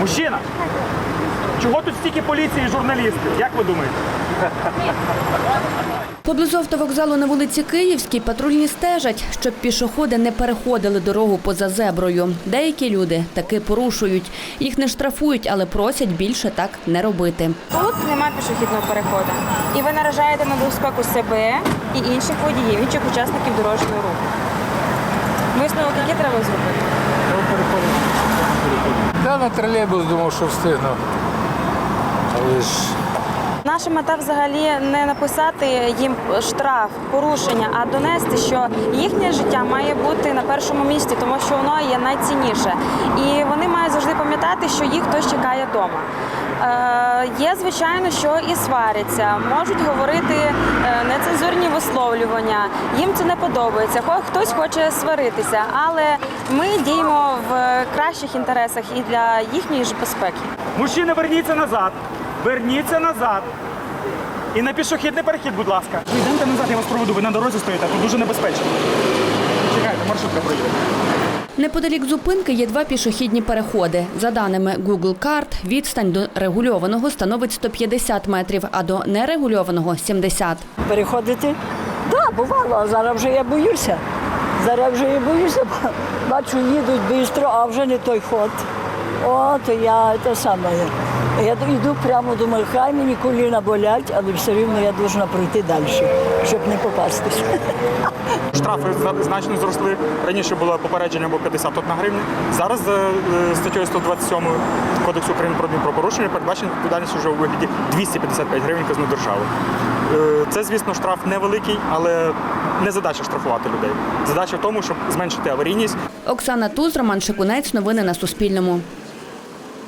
Мужчина, чого тут стільки поліції і журналістів? Як ви думаєте? Поблизу автовокзалу на вулиці Київській патрульні стежать, щоб пішоходи не переходили дорогу поза зеброю. Деякі люди таки порушують. Їх не штрафують, але просять більше так не робити. Тут немає пішохідного переходу. І ви наражаєте на безпеку себе і інших водіїв, інших учасників дорожнього руху. Висновок, який треба зробити? Та на тролейбус думав, що встигну. Але ж Наша мета взагалі не написати їм штраф, порушення, а донести, що їхнє життя має бути на першому місці, тому що воно є найцінніше. І вони мають завжди пам'ятати, що їх хтось чекає вдома. Е, є, звичайно, що і сваряться, можуть говорити е, нецензурні висловлювання. Їм це не подобається. Хтось хоче сваритися, але ми діємо в кращих інтересах і для їхньої ж безпеки. Мужчина, верніться назад. Верніться назад. І на пішохідний перехід, будь ласка. Ви йдемте назад, я вас проведу. Ви на дорозі стоїте, тут дуже небезпечно. Чекайте, маршрутка проїде. Неподалік зупинки є два пішохідні переходи. За даними Google карт, відстань до регульованого становить 150 метрів, а до нерегульованого 70. переходити? Так, да, бувало, а зараз вже я боюся. Зараз вже я боюся, бо бачу, їдуть швидко, а вже не той ход. О, то я те саме. Я йду прямо, думаю, хай мені коліна болять, але все рівно я повинна пройти далі, щоб не попастися. Штрафи зна- значно зросли. Раніше було попередження або 51 гривня. Зараз за е, статтею 127 Кодексу України про адмінправопорушення передбачена відповідальність вже у вигляді 255 гривень казну держави. Е, Це, звісно, штраф невеликий, але не задача штрафувати людей. Задача в тому, щоб зменшити аварійність Оксана Туз, Роман Шикунець. Новини на Суспільному.